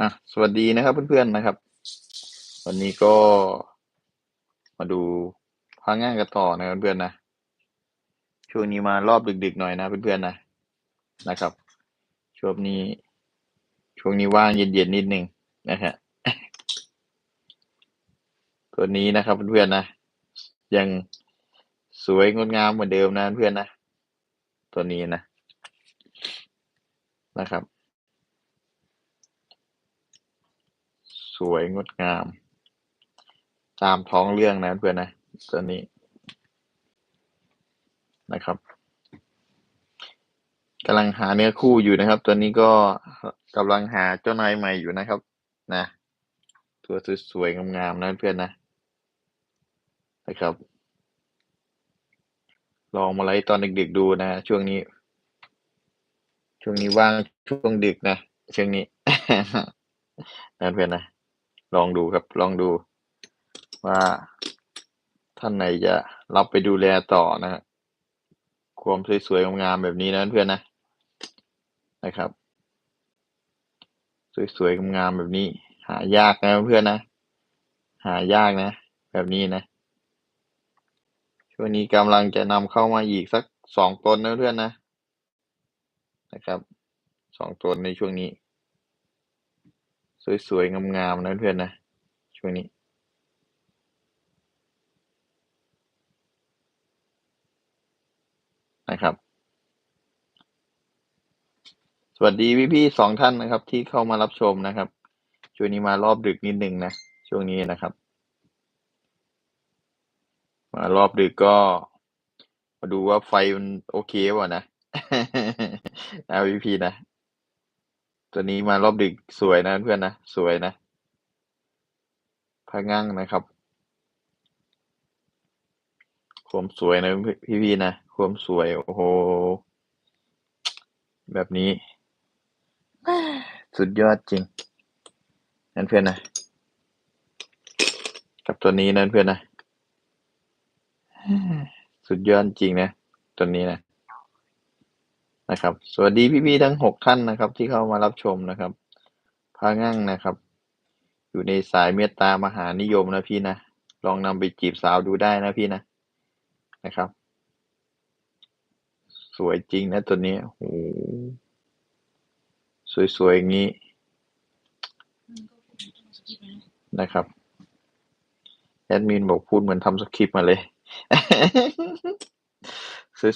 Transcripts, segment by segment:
อะสวัสดีนะครับเพื่อนๆนะครับ วันนี้ก็มาดูพังงานกันต่อนะเพื่อนๆนะช่วงนี้มารอบดึกๆหน่อยนะเพื่อนๆนะนะครับช่วงนี้ ช่วงนี้ว่างเย็นๆนิดนึงนะฮะตัวนี้นะครับเพื่อนๆนะยังสวยงดงามเหมือนเดิมนะเพื่อนๆนะตัวนี้นะนะครับ สวยงดงาม ตามท้องเรื่องนะเพื่อนนะตัวนี้นะครับกำลังหาเนื้อคู่อยู่นะครับ ตัวนี้ก็กำลังหาเจ้านายใหม่อยู่นะครับ นะ ตัวสวยๆงามๆนะเพื่อนนะนะครับ ลองมาไล่ตอนดึกๆดูนะช่วงนี้ ช่วงนี้ว่างช่วงดึกนะช่วงนี้นะเพื่อนนะ ลองดูครับ ลองดู ว่าท่านไหนจะรับไปดูแลต่อนะฮะความสวยๆงามๆแบบนี้นะเพื่อนนะนะครับ สวยๆงามๆแบบนี้ หายากนะเพื่อนนะหายากนะ แบบนี้นะช่วงนี้กำลังจะนำเข้ามาอีกสักสองตนนะเพื่อนนะนะครับสองตนในช่วงนี้ สวยๆ งามๆ นะเพื่อนนะ ช่วงนี้ นะครับ สวัสดีพี่ๆสองท่านนะครับ ที่เข้ามารับชมนะครับ ช่วงนี้มารอบดึกนิดนึงนะ ช่วงนี้นะครับ มารอบดึกก็ มาดูว่าไฟมันโอเคป่ะนะนะพี่ๆนะ ตัวนี้มารอบดึกสวยนะเพื่อนนะ สวยนะพะงั่งนะครับความสวยนะพี่ๆนะความสวย โอ้โห แบบนี้ สุดยอดจริง นั่นเพื่อนนะ กับตัวนี้นั่นเพื่อนนะ สุดยอดจริงนะ ตัวนี้นะ นะครับ สวัสดีพี่ๆทั้งหกท่านนะครับ ที่เข้ามารับชมนะครับพางั่งนะครับ อยู่ในสายเมตตามหานิยมนะพี่นะ ลองนำไปจีบสาวดูได้นะพี่นะนะครับ สวยจริงนะตัวนี้โอ้สวยๆอย่างนี้นะครับแอดมินบอกพูดเหมือนทำสคริปต์มาเลย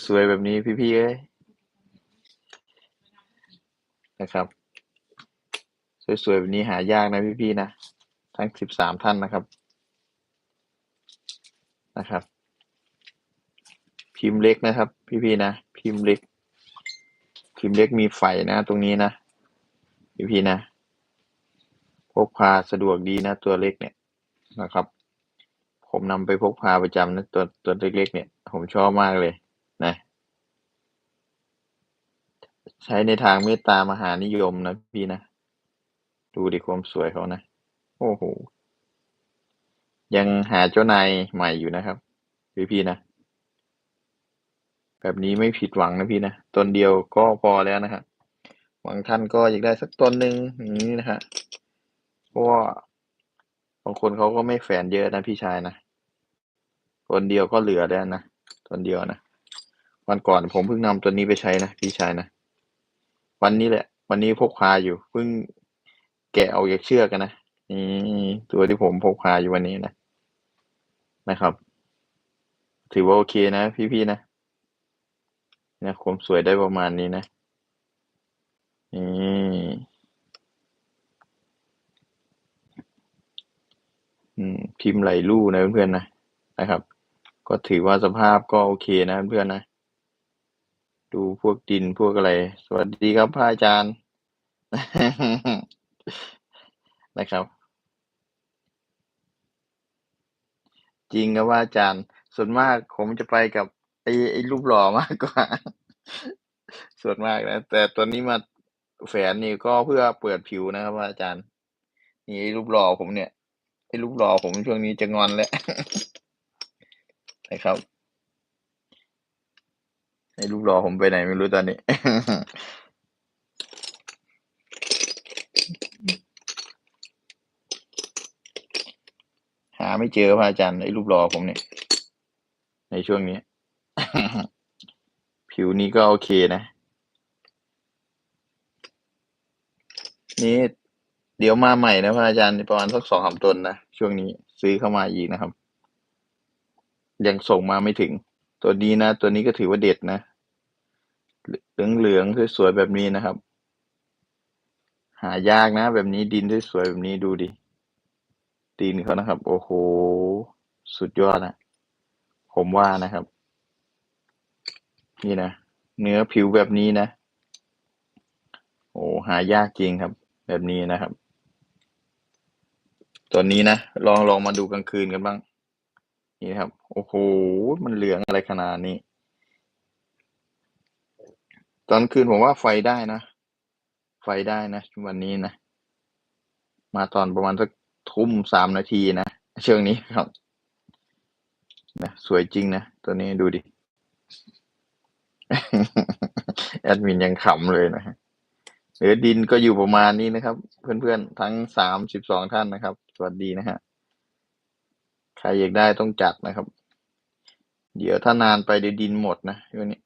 สวยๆแบบนี้พี่ๆเอ้ย นะครับ สวยๆแบบนี้หายากนะพี่ๆนะ ทั้งสิบสามท่านนะครับนะครับ พิมพ์เล็กนะครับ พี่ๆนะ พิมพ์เล็ก พิมพ์เล็กมีไฟนะ ตรงนี้นะ พี่ๆนะพกพาสะดวกดีนะ ตัวเล็กเนี่ยนะครับ ผมนำไปพกพาประจำนะตัวตัวเล็กๆเนี่ย ผมชอบมากเลยนะ ใช้ในทางเมตตามหานิยมนะพี่นะ ดูดิความสวยเขานะ โอ้โห ยังหาเจ้านายใหม่อยู่นะครับ พี่พี่นะ แบบนี้ไม่ผิดหวังนะพี่นะตนเดียวก็พอแล้วนะครับบางท่านก็อยากได้สักตนหนึ่งอย่างนี้นะฮะเพราะว่าบางคนเขาก็ไม่แฝนเยอะนะพี่ชายนะตนเดียวก็เหลือแล้วนะตนเดียวนะวันก่อนผมเพิ่งนำตัวนี้ไปใช้นะพี่ชายนะ วันนี้แหละ วันนี้พกพาอยู่เพิ่งแกะออกจากเชือกกันนะนี่ตัวที่ผมพกพาอยู่วันนี้นะนะครับ ถือว่าโอเคนะ พี่ๆนะนะความสวยได้ประมาณนี้นะนี่พิมพ์ไหลลู่นะเพื่อนๆนะนะครับ ก็ถือว่าสภาพก็โอเคนะเพื่อนๆนะ ดูพวกดินพวกอะไร สวัสดีครับพระอาจารย์ นะครับ จริงครับว่าอาจารย์ ส่วนมากผมจะไปกับไอ้ไอ้รูปหล่อมากกว่า ส่วนมากนะ แต่ตัวนี้มาแฝนนี่ก็เพื่อเปิดผิวนะครับอาจารย์ นี่ไอ้รูปหล่อผมเนี่ยไอ้รูปหล่อผมช่วงนี้จะงอนแล้วนะครับ ไอ้ลูกรอผมไปไหนไม่รู้ตอนนี้ หาไม่เจอพระอาจารย์ไอ้ลูกรอผมเนี่ย ในช่วงนี้ ผิวนี้ก็โอเคนะ นี่เดี๋ยวมาใหม่นะพระอาจารย์ประมาณสักสองสามตนนะ ช่วงนี้ซื้อเข้ามาอีกนะครับ ยังส่งมาไม่ถึง ตัวดีนะ ตัวนี้ก็ถือว่าเด็ดนะ เหลืองเหลืองๆสวยๆแบบนี้นะครับ หายากนะ แบบนี้ดินสวยๆแบบนี้ดูดิดินเขานะครับ โอ้โห สุดยอดนะผมว่านะครับ นี่นะเนื้อผิวแบบนี้นะ โอ้หายากจริงครับ แบบนี้นะครับตัวนี้นะลองลองมาดูกลางคืนกันบ้าง นี่นครับ โอ้โห มันเหลืองอะไรขนาดนี้ ตอนคืนผมว่าไฟได้นะ ไฟได้นะวันนี้นะ มาตอนประมาณสักทุ่มสามนาทีนะ เชิงนี้ครับนะสวยจริงนะตัวนี้ดูดิ แอดมินยังขำเลยนะฮะเหลือดินก็อยู่ประมาณนี้นะครับ เพื่อนๆ ทั้งสามสิบสองท่านนะครับ สวัสดีนะฮะ ใครอยากได้ต้องจัดนะครับ เดี๋ยวถ้านานไปเดี๋ยวดินหมดนะช่วงนี้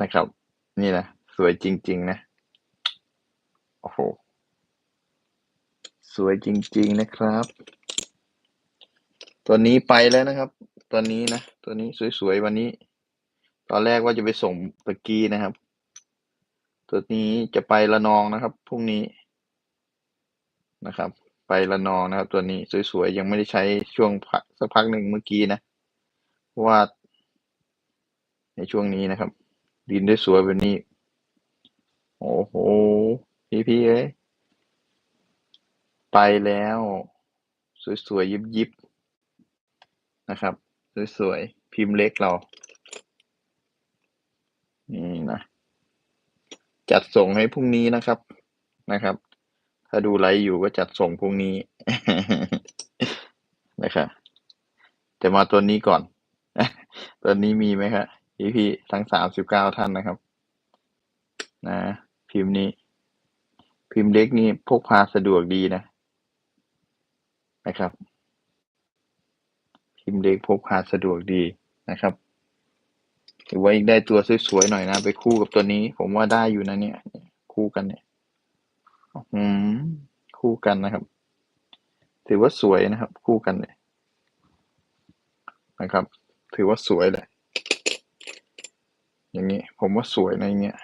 นะครับ นี่นะ สวยจริง ๆ นะ โอ้โห สวยจริง ๆ นะครับ ตัวนี้ไปแล้วนะครับ ตัวนี้นะ ตัวนี้สวย ๆ วันนี้ ตอนแรกว่าจะไปส่งตะกี้นะครับ ตัวนี้จะไปละนองนะครับ พรุ่งนี้นะครับ ไปละนองนะครับ ตัวนี้สวย ๆ ยังไม่ได้ใช้ช่วงพักสักพักหนึ่งเมื่อกี้นะเพราะว่า ในช่วงนี้นะครับ ดินได้สวยแบบนี้ โอ้โห พี่ๆเอ้ยไปแล้ว สวยๆ ยิบๆนะครับ สวยๆ พิมพ์เล็กเรา นี่นะ จัดส่งให้พรุ่งนี้นะครับนะครับ ถ้าดูไลฟ์อยู่ก็จัดส่งพรุ่งนี้นะครับจะมาตัวนี้ก่อน ตัวนี้มีไหมครับ พี่พี่ๆทั้งสามสิบเก้าท่านนะครับ นะ พิมพ์นี้ พิมพ์เล็กนี่พกพาสะดวกดีนะ นะครับ พิมพ์เล็กพกพาสะดวกดีนะครับหรือว่าอีกได้ตัวสวยๆหน่อยนะ ไปคู่กับตัวนี้ ผมว่าได้อยู่นะเนี่ย คู่กันเนี่ยอืมคู่กันนะครับ ถือว่าสวยนะครับ คู่กันเนี่ยนะครับ ถือว่าสวยเลย อย่างนี้ ผมว่าสวยในะอย่างเงี้ย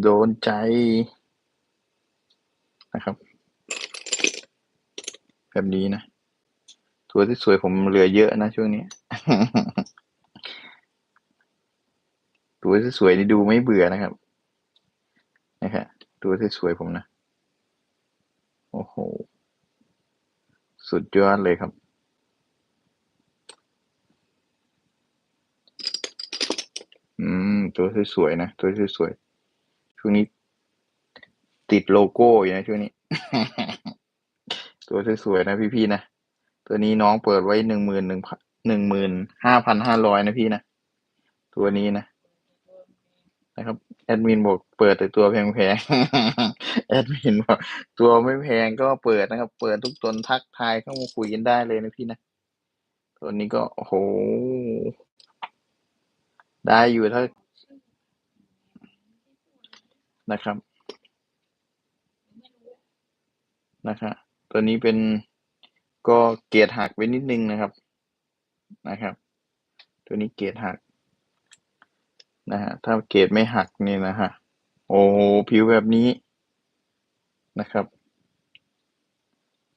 โดนใจนะครับ แบบนี้นะ ตัวที่สวยผมเหลือเยอะนะช่วงนี้ ตัวที่สวยนี่ดูไม่เบื่อนะครับนะครับตัวที่สวยผมนะ โอ้โห สุดยอดเลยครับ อืม ตัวสวยๆนะ ตัวสวยๆช่วงนี้ติดโลโก้อยู่นะช่วงนี้ ตัวสวยๆนะพี่ๆนะ ตัวนี้น้องเปิดไว้หนึ่งหมื่นหนึ่งพันหนึ่งหมื่นห้าพันห้าร้อยนะพี่นะ ตัวนี้นะนะครับแอดมินบอกเปิดแต่ตัวแพงๆแอดมินบอกตัวไม่แพงก็เปิดนะครับ เปิดทุกตนทักทายเข้ามาคุยกันได้เลยนะพี่นะ ตัวนี้ก็โอ้โห ได้อยู่ถ้านะครับ นะครับตัวนี้เป็นก็เกรหักไปนิดนึงนะครับนะครับ ตัวนี้เกรหักนะฮะถ้าเกรไม่หักนี่นะฮะโอ้โหผิวแบบนี้นะครับ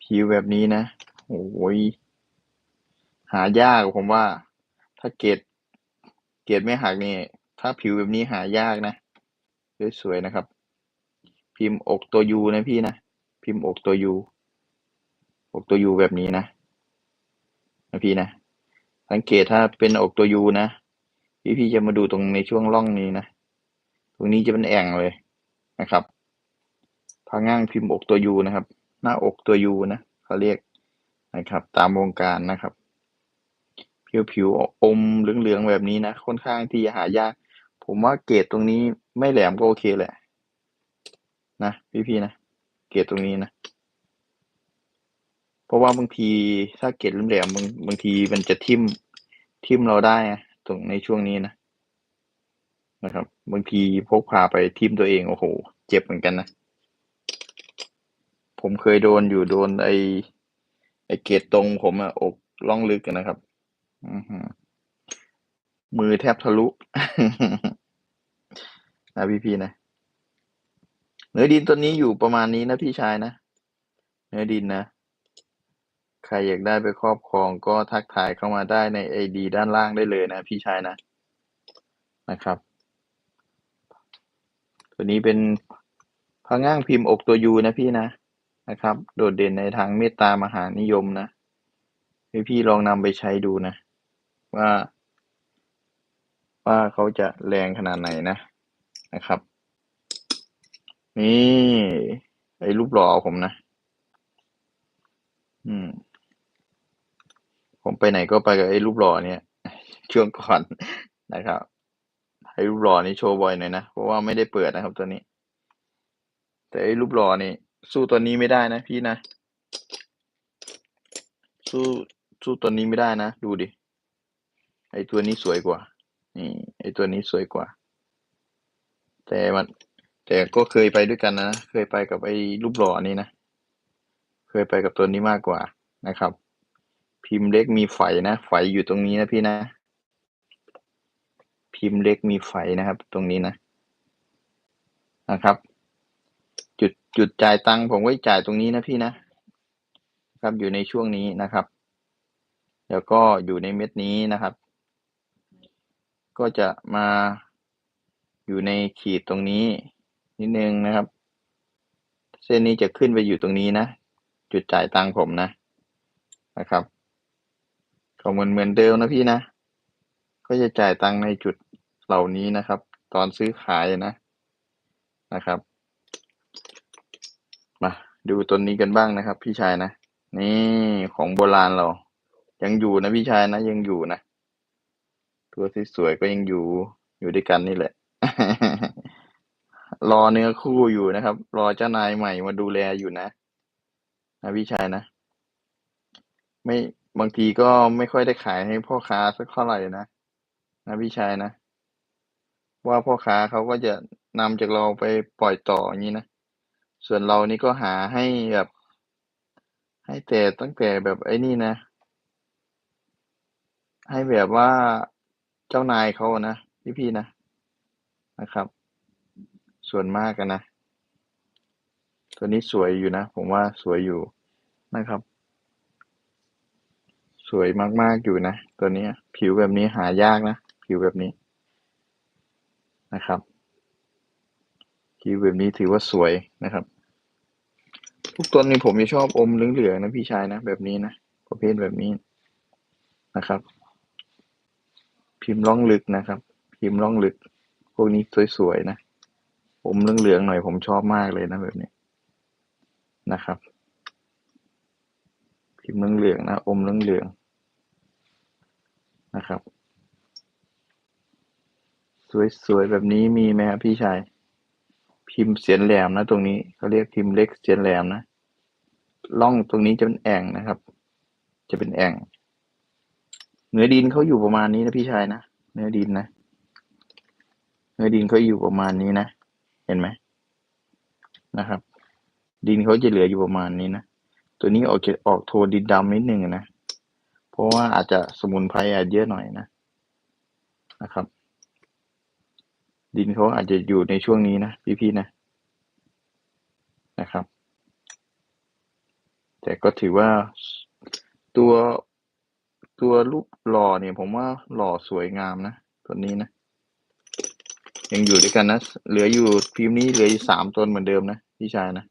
ผิวแบบนี้นะโอ้ยหายากผมว่า ถ้าเกร เกรดไม่หักนี่ ถ้าผิวแบบนี้หายากนะ สวยๆนะครับ พิมพ์อกตัวยูนะพี่นะ พิมพ์อกตัวยูอกตัวยูแบบนี้นะนะพี่นะ สังเกตถ้าเป็นอกตัวยูนะ พี่พี่จะมาดูตรงในช่วงร่องนี้นะ ตรงนี้จะเป็นแอ่งเลยนะครับพาง่างพิมพ์อกตัวยูนะครับ หน้าอกตัวยูนะเขาเรียกนะครับ ตามวงการนะครับ ผิวผิวอมเหลืองๆแบบนี้นะ ค่อนข้างที่จะหายาก ผมว่าเกรดตรงนี้ไม่แหลมก็โอเคแหละ นะพี่ๆนะ เกรดตรงนี้นะ เพราะว่าบางทีถ้าเกล็ดแหลมๆบางบางทีมันจะทิ่มทิ่มเราได้อะตรงในช่วงนี้นะนะครับ บางทีพกพาไปทิ่มตัวเองโอ้โห เจ็บเหมือนกันนะผมเคยโดนอยู่โดนไอไอเกล็ดตรงผมอะอกล่องลึกนะครับ อือหือ มือแทบทะลุ นะพี่พี่นะ เนื้อดินตัวนี้อยู่ประมาณนี้นะพี่ชายนะ เนื้อดินนะ ใครอยากได้ไปครอบครองก็ทักทายเข้ามาได้ในไอดีด้านล่างได้เลยนะพี่ชายนะ นะครับ ตัวนี้เป็นพระง่างพิมพ์อกตัวยูนะพี่นะ นะครับ โดดเด่นในทางเมตตามหานิยมนะพี่พี่ลองนำไปใช้ดูนะ ว่า ว่าเขาจะแรงขนาดไหนนะนะครับ นี่ไอ้รูปหล่อผมนะ อืม ผมไปไหนก็ไปกับไอ้รูปหล่อเนี่ยช่วงก่อนนะครับไอ้รูปหล่อนี่โชว์บ่อยหน่อยนะ เพราะว่าไม่ได้เปิดนะครับตัวนี้ แต่ไอ้รูปหล่อนี่ สู้ตัวนี้ไม่ได้นะพี่นะ สู้สู้ตัวนี้ไม่ได้นะ ดูดิ ไอ้ตัวนี้สวยกว่า นี่ไอ้ตัวนี้สวยกว่า แต่มัน แต่ก็เคยไปด้วยกันนะ เคยไปกับไอ้รูปหล่อนี่นะ เคยไปกับตัวนี้มากกว่านะครับ พิมพ์เล็กมีไฟนะไฟอยู่ตรงนี้นะพี่นะ พิมพ์เล็กมีไฟนะครับ ตรงนี้นะ นะครับ จุดจุดจ่ายตังค์ผมไว้จ่ายตรงนี้นะพี่นะครับอยู่ในช่วงนี้นะครับ แล้วก็อยู่ในเม็ดนี้นะครับ ก็จะมาอยู่ในขีดตรงนี้นิดนึงนะครับ เส้นนี้จะขึ้นไปอยู่ตรงนี้นะ จุดจ่ายตังผมนะนะครับก็เหมือนเหมือนเดิมนะพี่นะ ก็จะจ่ายตังในจุดเหล่านี้นะครับ ตอนซื้อขายนะนะครับ มาดูต้นนี้กันบ้างนะครับ พี่ชายนะ นี่ของโบราณเรา ยังอยู่นะพี่ชายนะยังอยู่นะ ตัวที่สวยก็ยังอยู่อยู่ด้วยกันนี่แหละ รอเนื้อคู่อยู่นะครับ รอเจ้านายใหม่มาดูแลอยู่นะนะพี่ชายนะ ไม่บางทีก็ไม่ค่อยได้ขายให้พ่อค้าสักเท่าไหร่นะนะพี่ชายนะ ว่าพ่อค้าเขาก็จะนำจากเราไปปล่อยต่ออย่างนี้นะ ส่วนเรานี่ก็หาให้แบบ ให้แต่ตั้งแต่แบบไอ้นี่นะ ให้แบบว่า เจ้านายเขาอะนะพี่นะนะครับ ส่วนมากกันนะตัวนี้สวยอยู่นะ ผมว่าสวยอยู่นะครับ สวยมากๆอยู่นะ ตัวนี้ผิวแบบนี้หายากนะ ผิวแบบนี้นะครับผิวแบบนี้ถือว่าสวยนะครับทุกต้นนี่ผมจะชอบอมเหลืองๆนะพี่ชายนะ แบบนี้นะประเภทแบบนี้นะครับ พิมพ์ร่องลึกนะครับ พิมพ์ร่องลึก พวกนี้สวยๆนะอมเหลืองๆหน่อยผมชอบมากเลยนะแบบนี้นะครับ พิมพ์เหลืองๆนะ อมเหลืองๆนะครับ สวยๆแบบนี้มีไหมครับพี่ชาย พิมพ์เสียนแหลมนะ ตรงนี้เขาเรียกพิมพ์เล็กเสียนแหลมนะร่องตรงนี้จะเป็นแอ่งนะครับ จะเป็นแอ่ง เนื้อดินเขาอยู่ประมาณนี้นะพี่ชายนะเนื้อดินนะเนื้อดินเขาอยู่ประมาณนี้นะเห็นไหมนะครับ ดินเขาจะเหลืออยู่ประมาณนี้นะตัวนี้ออกจะออกโทนดินดำนิดนึงนะเพราะว่าอาจจะสมุนไพรอาจเยอะหน่อยนะนะครับ ดินเขาอาจจะอยู่ในช่วงนี้นะพี่ๆนะนะครับ แต่ก็ถือว่าตัว ตัวรูปหล่อเนี่ยผมว่าหล่อสวยงามนะ ตัวนี้นะ ยังอยู่ด้วยกันนะ เหลืออยู่พิมพ์นี้เหลืออยู่สามต้นเหมือนเดิมนะพี่ชายนะ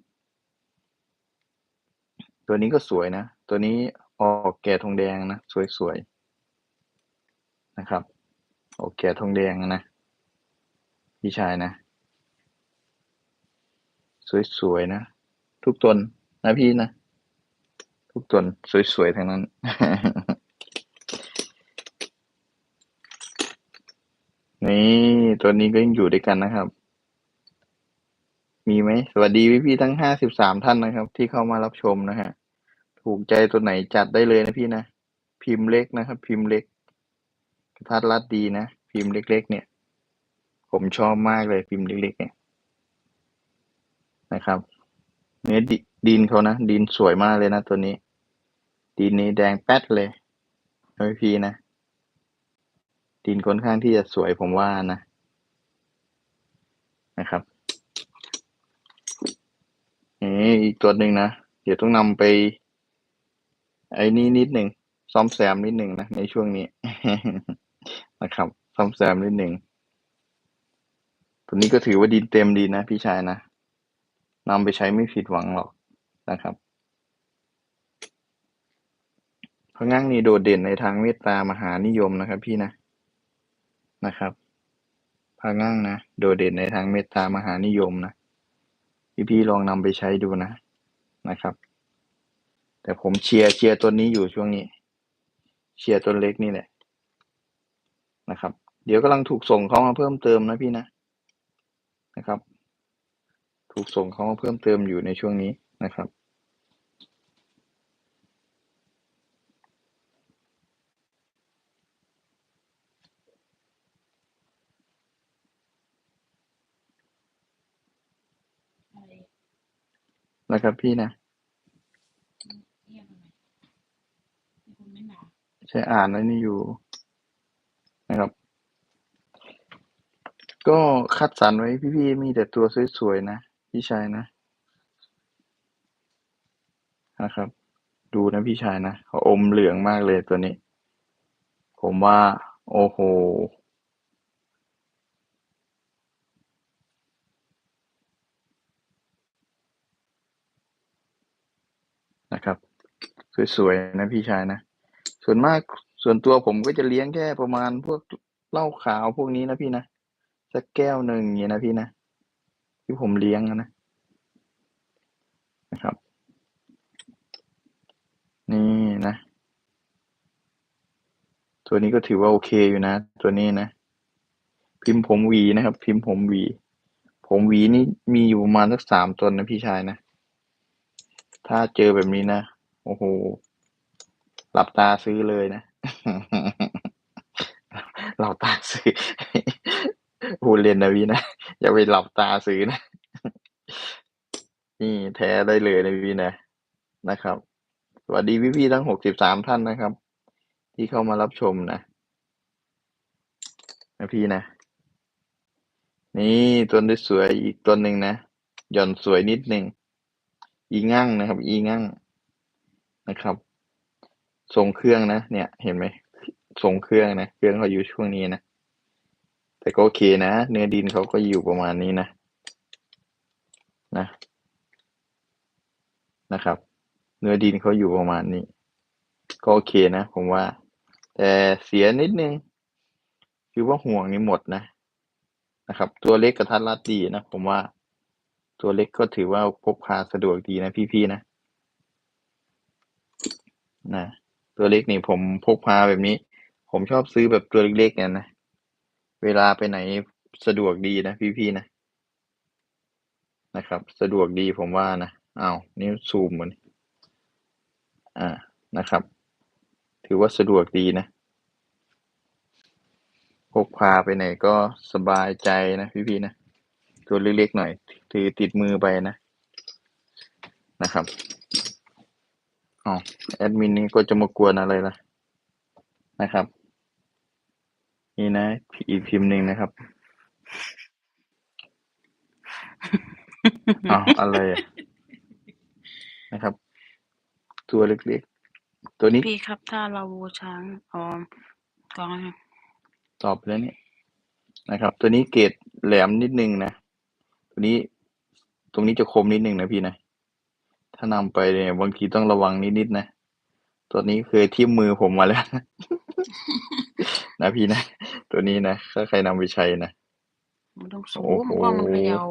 ตัวนี้ก็สวยนะ ตัวนี้ออกแก่ทองแดงนะ สวยๆนะครับ ออกแก่ทองแดงนะ พี่ชายนะ สวยๆนะ ทุกตนนะพี่นะ ทุกตนสวยๆทั้งนั้น นี่ตัวนี้ก็ยังอยู่ด้วยกันนะครับ มีไหมสวัสดีพี่ๆทั้งห้าสิบสามท่านนะครับ ที่เข้ามารับชมนะฮะ ถูกใจตัวไหนจัดได้เลยนะพี่นะ พิมพ์เล็กนะครับ พิมพ์เล็กกระทัดรัดดีนะ พิมพ์เล็ก ๆ เนี่ย ผมชอบมากเลยพิมพ์เล็ก ๆ เนี่ยนะครับ เนื้อดิดินเขานะ ดินสวยมากเลยนะตัวนี้ ดินนี้แดงแป๊ดเลยนะพี่นะ ดินค่อนข้างที่จะสวยผมว่านะนะครับนี่อีกตัวหนึ่งนะ เดี๋ยวต้องนำไป ไอ้นี่นิดหนึ่งซ่อมแซมนิดหนึ่งนะในช่วงนี้นะครับซ่อมแซมนิดหนึ่งตัวนี้ก็ถือว่าดินเต็มดีนะพี่ชายนะนำไปใช้ไม่ผิดหวังหรอกนะครับพะงั่งนี่โดดเด่นในทางเมตตามหานิยมนะครับ พี่นะ นะครับพะงั่งนะ โดดเด่นในทางเมตตามหานิยมนะ พี่ๆลองนำไปใช้ดูนะนะครับ แต่ผมเชียร์เชียร์ตัวนี้อยู่ช่วงนี้ เชียร์ตัวเล็กนี่แหละนะครับ เดี๋ยวกำลังถูกส่งเข้ามาเพิ่มเติมนะพี่นะนะครับ ถูกส่งเข้ามาเพิ่มเติมอยู่ในช่วงนี้นะครับ นะครับพี่นะเรียกอะไรมีคนไม่หนาใช้อ่านแล้วนี่อยู่นะครับ ก็คัดสรรไว้พี่ ๆ มีแต่ตัวสวย ๆ นะ พี่ชายนะ นะครับ ดูนะพี่ชายนะเขาอมเหลืองมากเลยตัวนี้ ผมว่า โอ้โห นะครับ สวยๆนะพี่ชายนะ ส่วนมากส่วนตัวผมก็จะเลี้ยงแค่ประมาณพวกเหล้าขาวพวกนี้นะพี่นะสักแก้วหนึ่งอย่างนี้นะพี่นะที่ผมเลี้ยงนะนะครับ นี่นะ ตัวนี้ก็ถือว่าโอเคอยู่นะ ตัวนี้นะ พิมพ์ผมหวีนะครับ พิมพ์ผมหวี ผมหวีนี่มีอยู่ประมาณสักสามตนนะพี่ชายนะ ถ้าเจอแบบนี้นะ โอ้โห หลับตาซื้อเลยนะ หลับตาซื้อพูดเล่นนะพี่นะ อย่าไปหลับตาซื้อนะ นี่แท้ได้เลยนะพี่นะ นะครับ สวัสดีพี่ๆทั้งหกสิบสามท่านนะครับ ที่เข้ามารับชมนะ นะพี่นะ นี่ต้นที่สวยอีกต้นหนึ่งนะ หย่อนสวยนิดหนึ่ง อีงั่งนะครับ อีงั่ง นะครับทรงเครื่องนะ เนี่ยเห็นไหมทรงเครื่องนะเครื่องเขาอยู่ช่วงนี้นะแต่ก็โอเคนะ เนื้อดินเขาก็อยู่ประมาณนี้นะนะนะครับ เนื้อดินเขาอยู่ประมาณนี้ ก็โอเคนะผมว่า แต่เสียนิดนึง คือว่าห่วงนี่หมดนะนะครับ ตัวเล็กกระทัดรัดดีนะผมว่า ตัวเล็กก็ถือว่าพกพาสะดวกดีนะพี่ๆนะ นะ ตัวเล็กนี่ผมพกพาแบบนี้ ผมชอบซื้อแบบตัวเล็กๆเนี่ยนะ เวลาไปไหนสะดวกดีนะพี่ๆนะ นะครับ สะดวกดีผมว่านะอ้าวนี่ซูมมันอ่านะครับ ถือว่าสะดวกดีนะพกพาไปไหนก็สบายใจนะพี่ๆนะ ตัวเล็กๆหน่อย ถือติดมือไปนะนะครับ อ๋อแอดมินนี้ก็จะมากวนอะไรล่ะ นะครับ นี่นะอีกพิมพ์หนึ่งนะครับอ้าวอะไรอะนะครับ ตัวเล็กๆ ตัวนี้พี่ครับ ถ้าเราบูช้างอ๋อกองอะไรตอบไปแล้วเนี่ยนะครับ ตัวนี้เกรดแหลมนิดนึงนะ ตัวนี้ ตรงนี้จะคมนิดนึงนะพี่นะ ถ้านำไปเนี่ยบางทีต้องระวังนิดๆนะ ตัวนี้เคยทิ่มมือผมมาแล้ว นะพี่นะ ตัวนี้นะถ้าใครนำไปใช้นะมันต้องสูโอ้งโหกล้องมันเขยาว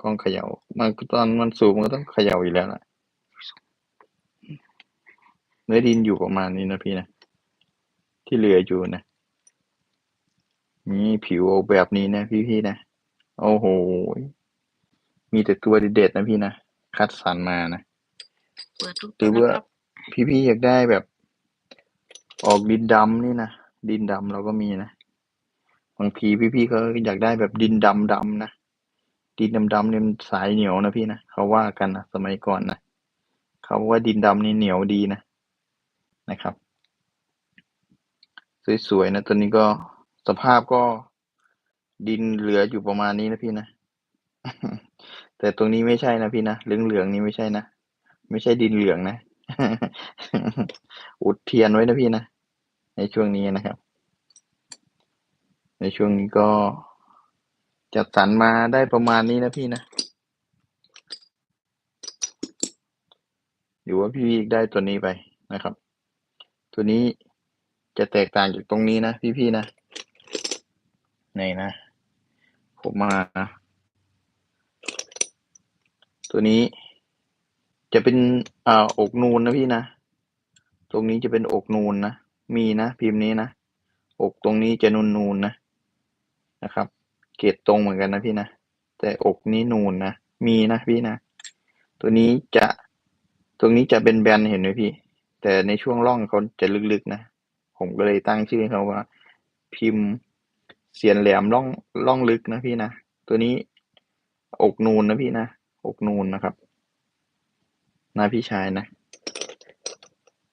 กล้องเขย่ามันตอนมันสูงมันก็ต้องเขย่าอยู่แล้วนะเนื้อดินอยู่ประมาณนี้นะพี่นะ ที่เหลืออยู่นะนี่ผิวออกแบบนี้นะพี่ๆนะ โอ้โห มีแต่ตัวเด็ดๆนะพี่นะ คัดสรรมานะ เปิดทุกหรืตัวอว่าครับ พี่ๆอยากได้แบบ ออกดินดำนี่นะ ดินดำเราก็มีนะ บางทีพี่ๆเขาอยากได้แบบดินดำดำนะ ดินดำดำเนี่ยมันสายเหนียวนะพี่นะเขาว่ากันนะสมัยก่อนนะเขาว่าดินดำนี่เหนียวดีนะนะครับ สวยๆนะตัวนี้ก็สภาพก็ดินเหลืออยู่ประมาณนี้นะพี่นะ แต่ตรงนี้ไม่ใช่นะพี่นะเหลืองๆนี่ไม่ใช่นะ ไม่ใช่ดินเหลืองนะ อุดเทียนไว้นะพี่นะ ในช่วงนี้นะครับ ในช่วงนี้ก็จัดสรรมาได้ประมาณนี้นะพี่นะหรือว่าพี่วิกได้ตัวนี้ไปนะครับ ตัวนี้จะแตกต่างจากตรงนี้นะพี่ๆนะในนะผมมา ตัวนี้ จะเป็นอ่าอกนูนนะพี่นะ ตรงนี้จะเป็นอกนูนนะ มีนะพิมพ์นี้นะ อกตรงนี้จะนูนนูนนะนะครับ เกรดตรงเหมือนกันนะพี่นะ แต่อกนี้นูนนะ มีนะพี่นะ ตัวนี้จะ ตรงนี้จะเป็นแบนเห็นไหมพี่ แต่ในช่วงร่องเขาจะลึกๆนะ ผมก็เลยตั้งชื่อเขาว่า พิมพ์เสียนแหลมร่องร่องลึกนะพี่นะ ตัวนี้อกนูนนะพี่นะ อกนูนนะครับ นะพี่ชายนะ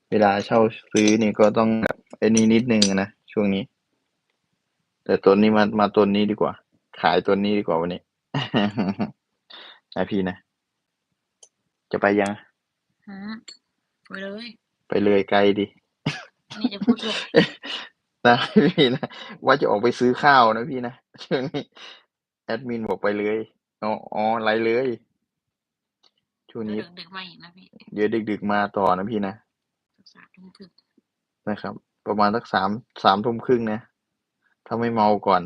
เวลาเช่าซื้อนี่ก็ต้องแบบไอ้นี่นิดนึงนะ ช่วงนี้ แต่ตัวนี้มามาตัวนี้ดีกว่า ขายตัวนี้ดีกว่าวันนี้นะพี่นะ จะไปยังฮะไปเลย ไปเลยไกลดินี่จะพูดเลยนะพี่นะว่าจะออกไปซื้อข้าวนะพี่นะช่วงนี้แอดมินบอกไปเลยอ๋ออ๋อไรเลย ช่วงเดี๋นี้ยวดึกๆมาอีกนะพี่เดี๋ยวดึกๆมาต่อนะพี่นะสักสามทุ่มครึ่งนะครับ ประมาณสักสามสามทุ่มครึ่งนะ ถ้าไม่เมาก่อน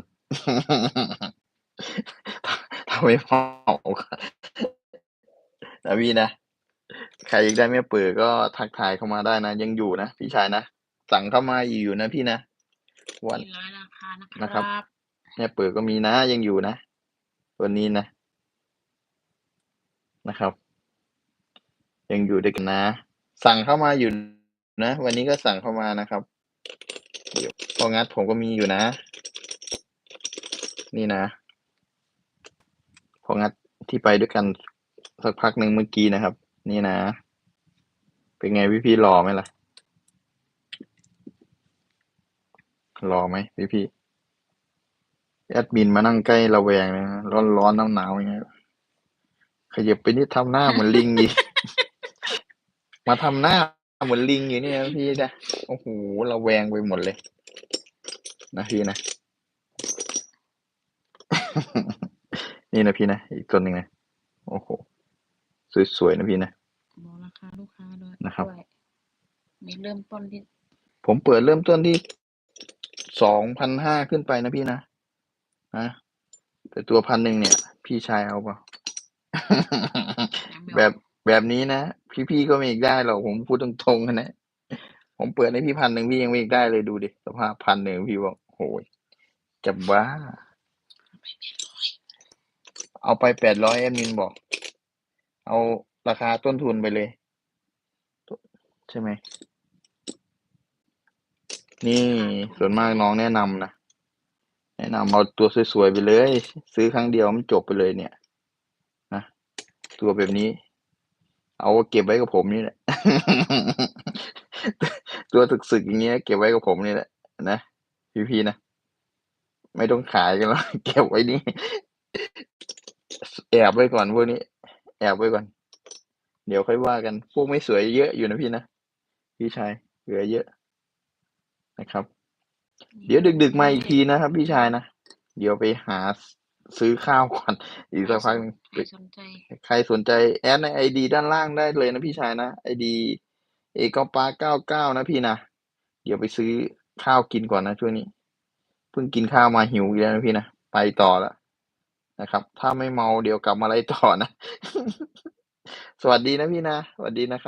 ถ้าถ้าไม่เมาก่อนนะพี่นะ ใครอยากได้แม่เปิดก็ทักทายเข้ามาได้นะ ยังอยู่นะพี่ชายนะ สั่งเข้ามาอยู่นะพี่นะวันมีร้อยราคานะคนะครับรับแม่เปิดก็มีนะยังอยู่นะตัวนี้นะนะครับ ยังอยู่ด้วยกันนะ สั่งเข้ามาอยู่นะ วันนี้ก็สั่งเข้ามานะครับเดี๋ยวพองัดผมก็มีอยู่นะ นี่นะ พองัดที่ไปด้วยกันสักพักหนึ่งเมื่อกี้นะครับ นี่นะ เป็นไงพี่พี่รอไหมล่ะรอไหมพี่พี่แอดมินมานั่งใกล้ระแวงนะร้อนร้อนหนาวหนาวยังไงขยับไปนี่ทำหน้าเหมือนลิงอีก มาทำหน้าเหมือนลิงอยู่เนี่ยพี่นะโอ้โหระแวงไปหมดเลย นะพี่นะ นี่นะพี่นะ อีกตัวหนึ่งนะ โอ้โห สวยๆนะพี่นะ บอกราคาลูกค้าด้วยนะครับ ด้วยมีเริ่มต้นที่ผมเปิดเริ่มต้นที่สองพันห้าขึ้นไปนะพี่นะนะแต่ตัวพันหนึ่งเนี่ย พี่ชายเอาเปล่า ยังไม่ออกแบบ แบบนี้นะ พี่ ๆ ก็ไม่อีกได้หรอก ผมพูดตรงๆนะ ผมเปิดให้พี่พันหนึ่งพี่ยังไม่อีกได้เลย ดูดิ สภาพพันหนึ่งพี่บอกโหยจะบ้า เอาไปแปดร้อยแอดมินบอก เอาราคาต้นทุนไปเลย ใช่ไหม นี่ ส่วนมากน้องแนะนำนะ แนะนำเอาตัวสวย ๆ ไปเลย ซื้อครั้งเดียวมันจบไปเลยเนี่ย นะ ตัวแบบนี้ เอาเก็บไว้กับผมนี่แหละ ตัวสึกๆอย่างเงี้ยเก็บไว้กับผมนี่แหละนะพี่ๆนะไม่ต้องขายกันแล้วเก็บไว้นี่แอบไว้ก่อนพวกนี้ แอบไว้ก่อน เดี๋ยวค่อยว่ากัน พวกไม่สวยเยอะอยู่นะพี่นะพี่ชายเหลือเยอะนะครับ เดี๋ยวดึกๆมาอีกทีนะครับ พี่ชายนะ เดี๋ยวไปหา ซื้อข้าวก่อน อีกสักพักหนึ่งใครสนใจ ใครสนใจแอดในไอดีด้านล่างได้เลยนะพี่ชายนะไอดีเอเก้าปาเก้าเก้านะพี่นะ เดี๋ยวไปซื้อข้าวกินก่อนนะช่วงนี้ เพิ่งกินข้าวมาหิวอีกแล้วนะพี่นะ ไปต่อแล้วนะครับ ถ้าไม่เมาเดี๋ยวกลับมาไล่ต่อนะ สวัสดีนะพี่นะ สวัสดีนะครับ